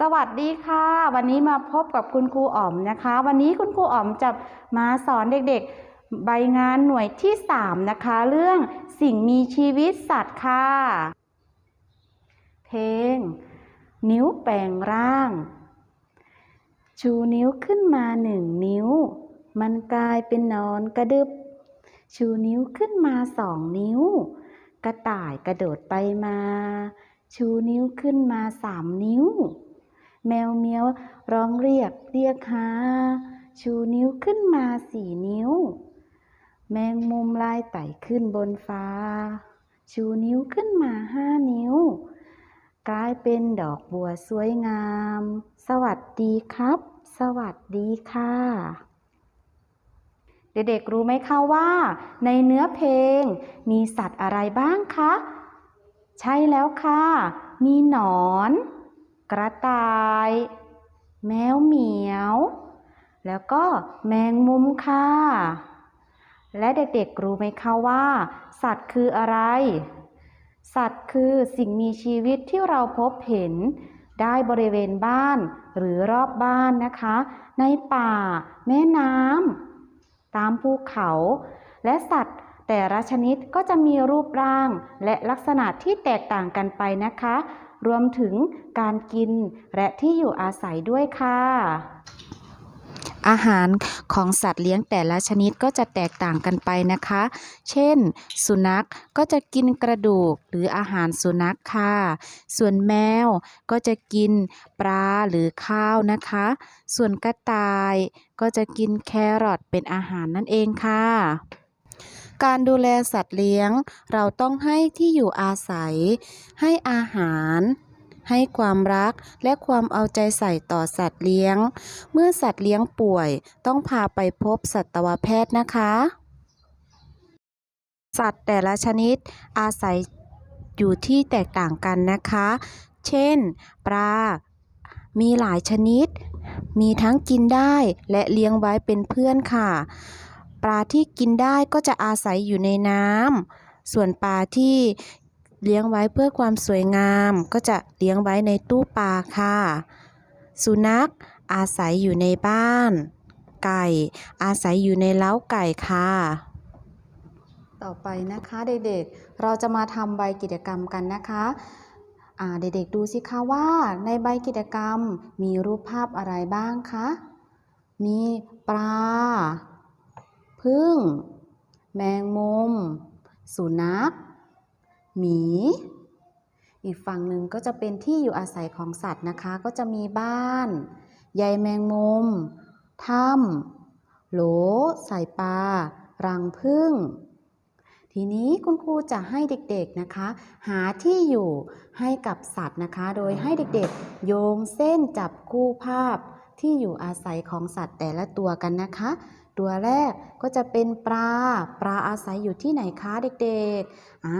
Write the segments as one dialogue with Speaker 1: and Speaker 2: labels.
Speaker 1: สวัสดีค่ะ วันนี้มาพบกับคุณครูอ๋อมนะคะ วันนี้คุณครูอ๋อมจะมาสอนเด็กๆ ใบงานหน่วยที่ 3 นะคะ เรื่องสิ่งมีชีวิตสัตว์ค่ะ เพลง นิ้วแปลงร่าง ชูนิ้วขึ้นมาหนึ่งนิ้ว มันกลายเป็นนอนกระดึบ ชูนิ้วขึ้นมาสองนิ้ว กระต่ายกระโดดไปมา ชูนิ้วขึ้นมาสามนิ้ว แมวเมียวร้องเรียกเรียกหา ชูนิ้วขึ้นมาสี่นิ้ว แมงมุมลายไต่ขึ้นบนฟ้า ชูนิ้วขึ้นมาห้านิ้ว กลายเป็นดอกบัวสวยงาม สวัสดีครับ สวัสดีค่ะเด็กๆรู้ไหมคะว่า ในเนื้อเพลงมีสัตว์อะไรบ้างคะ ใช่แล้วค่ะ มีหนอน กระต่าย แมวเหมียว แล้วก็แมงมุมค่ะ และเด็กๆรู้ไหมคะว่า สัตว์คืออะไร สัตว์คือสิ่งมีชีวิตที่เราพบเห็นได้บริเวณบ้านหรือรอบบ้านนะคะ ในป่า แม่น้ำตามภูเขา และสัตว์แต่ละชนิดก็จะมีรูปร่างและลักษณะที่แตกต่างกันไปนะคะ รวมถึงการกินและที่อยู่อาศัยด้วยค่ะอาหารของสัตว์เลี้ยงแต่ละชนิดก็จะแตกต่างกันไปนะคะ เช่น สุนัขก็จะกินกระดูกหรืออาหารสุนัขค่ะ ส่วนแมวก็จะกินปลาหรือข้าวนะคะ ส่วนกระต่ายก็จะกินแครอทเป็นอาหารนั่นเองค่ะ การดูแลสัตว์เลี้ยง เราต้องให้ที่อยู่อาศัย ให้อาหาร ให้ความรักและความเอาใจใส่ต่อสัตว์เลี้ยง เมื่อสัตว์เลี้ยงป่วย ต้องพาไปพบสัตวแพทย์นะคะ สัตว์แต่ละชนิดอาศัยอยู่ที่แตกต่างกันนะคะ เช่น ปลา มีหลายชนิด มีทั้งกินได้และเลี้ยงไว้เป็นเพื่อนค่ะ ลาที่กินได้ก็จะอาศัยอยู่ในน้ำส่วนปลาที่เลี้ยงไว้เพื่อความสวยงาม ก็จะเลี้ยงไว้ในตู้ปลาค่ะ สุนัขอาศัยอยู่ในบ้าน ไก่ อาศัยอยู่ในเล้าไก่ค่ะ ต่อไปนะคะเด็กๆ เราจะมาทำใบกิจกรรมกันนะคะเด็กๆดูสิคะว่าในใบกิจกรรมมีรูปภาพอะไรบ้างคะ มีปลา พึ่ง แมงมุม สุนัข หมี อีกฝั่งหนึ่งก็จะเป็นที่อยู่อาศัยของสัตว์นะคะ ก็จะมีบ้านใยแมงมุม ถ้ำโหล ใส่ปลา รังผึ้งทีนี้คุณครูจะให้เด็กๆนะคะ หาที่อยู่ให้กับสัตว์นะคะ โดยให้เด็กๆ โยงเส้นจับคู่ภาพที่อยู่อาศัยของสัตว์แต่ละตัวกันนะคะ ตัวแรกก็จะเป็นปลา ปลาอาศัยอยู่ที่ไหนคะเด็กๆ อ่า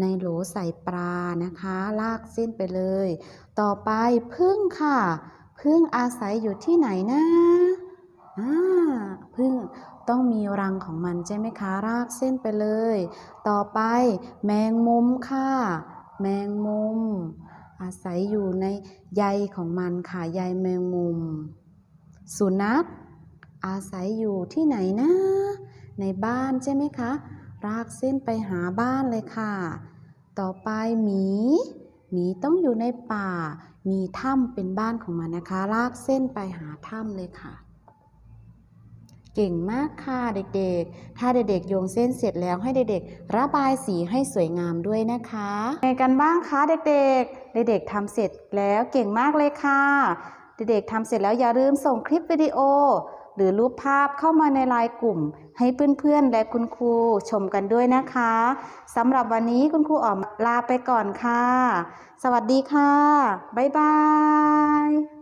Speaker 1: ในโหลใส่ปลานะคะ ลากเส้นไปเลย ต่อไปพึ่งค่ะ พึ่งอาศัยอยู่ที่ไหนนะอ่าพึ่งต้องมีรังของมันใช่ไหมคะรากเส้นไปเลย ต่อไปแมงมุมค่ะ แมงมุม อาศัยอยู่ในใยของมันค่ะ ใยแมงมุม สุนัข อาศัยอยู่ที่ไหนนะ ในบ้านใช่ไหมคะ รากเส้นไปหาบ้านเลยค่ะ ต่อไปหมีหมีต้องอยู่ในป่า มีถ้ำเป็นบ้านของมันนะคะ ลากเส้นไปหาถ้ำเลยค่ะ เก่งมากค่ะเด็กๆ ถ้าเด็กๆโยงเส้นเสร็จแล้วให้เด็กๆ ระบายสีให้สวยงามด้วยนะคะไงกันบ้างคะเด็กๆ เด็กๆทำเสร็จแล้วเก่งมากเลยค่ะ เด็กๆทำเสร็จแล้วอย่าลืมส่งคลิปวิดีโอ หรือรูปภาพเข้ามาในไลน์กลุ่ม ให้เพื่อนๆและคุณครูชมกันด้วยนะคะสำหรับวันนี้คุณครูอ๋อมลาไปก่อนค่ะ สวัสดีค่ะ บ๊ายบาย